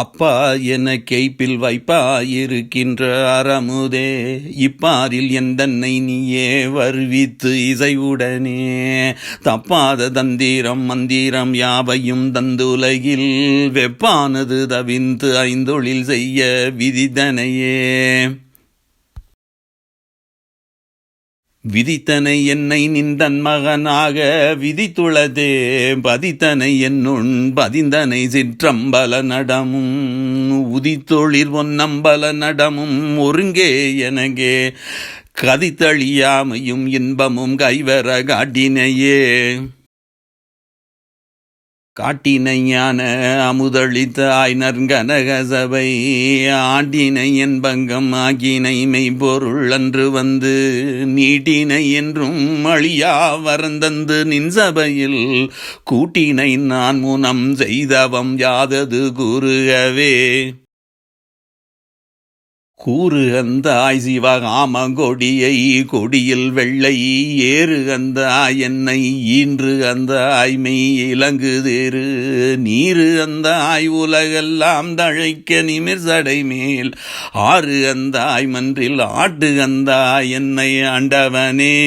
அப்பா என கேய்ப்பில் வைப்பாயிருக்கின்ற அறமுதே. இப்பாரில் எந்தன்னை நீயே வருவித்து இசைவுடனே. தப்பாத தந்திரம் மந்திரம் யாவையும் தந்துலகில் வெப்பானது தவிந்து ஐந்தொழில் செய்ய விதிதனையே. விதித்தனை என்னை நின்றன் மகனாக விதித்துளதே பதித்தனை என்னுண் பதிந்தனை சிற்றம்பல நடமும் உதித்தொழிர் ஒன்னம்பல நடமும் ஒருங்கே எனகே கதித்தழியாமையும் இன்பமும் கைவர காட்டினையே காட்டினை ஞான அமுதளித்த ஆய்னர் கனகசபை ஆட்டினை என்பங்கம் ஆகினை மெய்பொருள் அன்று வந்து நீட்டினை என்றும் அழியா வரந்தந்து நின் சபையில் கூட்டினை நான் முனம் செய்தவம் யாதது கூறுகவே. கூறு அந்த ஆய் சிவகாம கொடியை கொடியில் வெள்ளை ஏறு அந்த என்னை ஈன்று அந்த ஆய்மை இலங்குதேறு நீரு அந்த ஆய் உலகெல்லாம் தழைக்க நிமிர்சடை மேல் ஆறு அந்த ஆய் மன்றில் ஆட்டு அந்த என்னை ஆண்டவனே.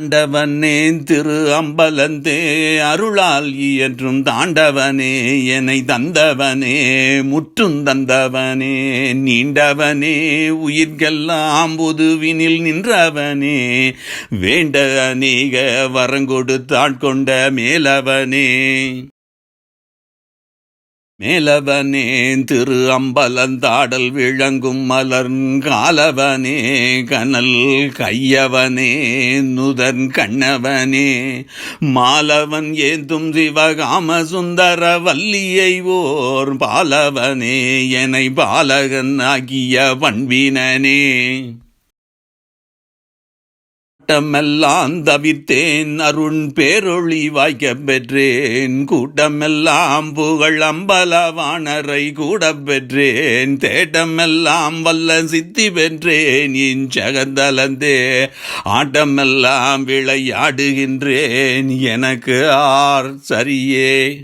தாண்டவனே திரு அம்பலந்தே அருளால் என்றும் தாண்டவனே என்னை தந்தவனே முற்றும் தந்தவனே நீண்டவனே உயிர்கெல்லாம் புதுவினில் நின்றவனே வேண்ட அநேக வரங்கொடுத்தாட்கொண்ட மேலவனே. மேலவனே திரு அம்பலந்தாடல் விளங்கும் மலர்காலவனே கனல் கையவனே நுதன் கண்ணவனே. மாலவன் ஏந்தும் சிவகாம சுந்தர வல்லியை ஓர் பாலவனே என பாலகன் ஆகிய பண்பினனே கூட்டமெல்லாம் தவித்தேன் அருண் பேரொளி வாய்க்கப் பெற்றேன். கூட்டமெல்லாம் புகழ் அம்பலவாணரை கூட பெற்றேன். தேட்டமெல்லாம் வல்ல சித்தி பெற்றேன். இஞ்சகந்தலந்தே ஆட்டமெல்லாம் விளையாடுகின்றேன். எனக்கு ஆர் சரியே.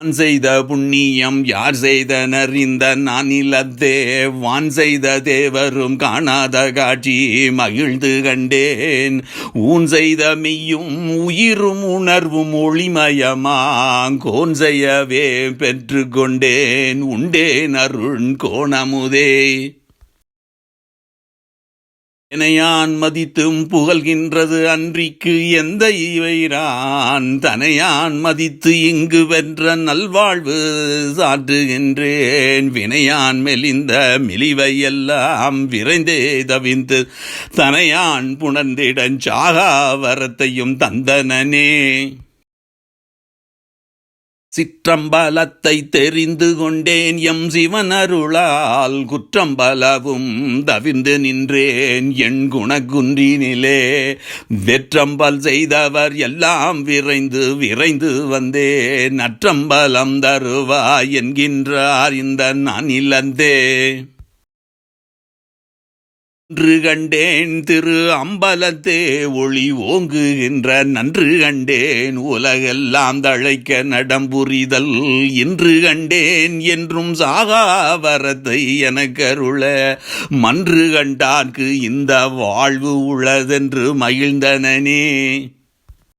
வான் செய்த புண்ணியம் யார் செய்தனர் இந்த நானிலத்தே. வான் செய்த தேவரும் காணாத காட்சி மகிழ்ந்து கண்டேன். ஊன் செய்த மெய்யும் உயிரும் உணர்வும் ஒளிமயமாங்கோன் செய்யவே பெற்று கொண்டேன். உண்டேன் அருண் கோணமுதே. எனையான் மதித்தும் புகழ்கின்றது அன்றிக்கு எந்த இவைரான்? தனையான் மதித்து இங்கு வென்ற நல்வாழ்வு சாற்றுகின்றேன். வினையான் மெலிந்த மெலிவை எல்லாம் விரைந்தே தவிந்து தனையான் புணர்ந்திடன் சாகா வரத்தையும் தந்தனனே. சிற்றம்பலத்தை தெரிந்து கொண்டேன் எம் சிவன் அருளால் குற்றம்பலவும் தவிர்ந்து நின்றேன் என் குணகுன்றினிலே வெற்றம்பல் செய்தவர் எல்லாம் விரைந்து விரைந்து வந்தேன். நற்றம்பலம் தருவாய் என்கின்றார் இந்த நானிலந்தே. நன்று கண்டேன் திரு அம்பலத்தே ஒளி ஓங்குகின்ற நன்று கண்டேன் உலகெல்லாம் தழைக்க நடம்புரிதல் இன்று கண்டேன் என்றும் சாகாவரத்தை எனக்கருள மன்று கண்டார்க்கு இந்த வாழ்வு உளதென்று மகிழ்ந்தனனே.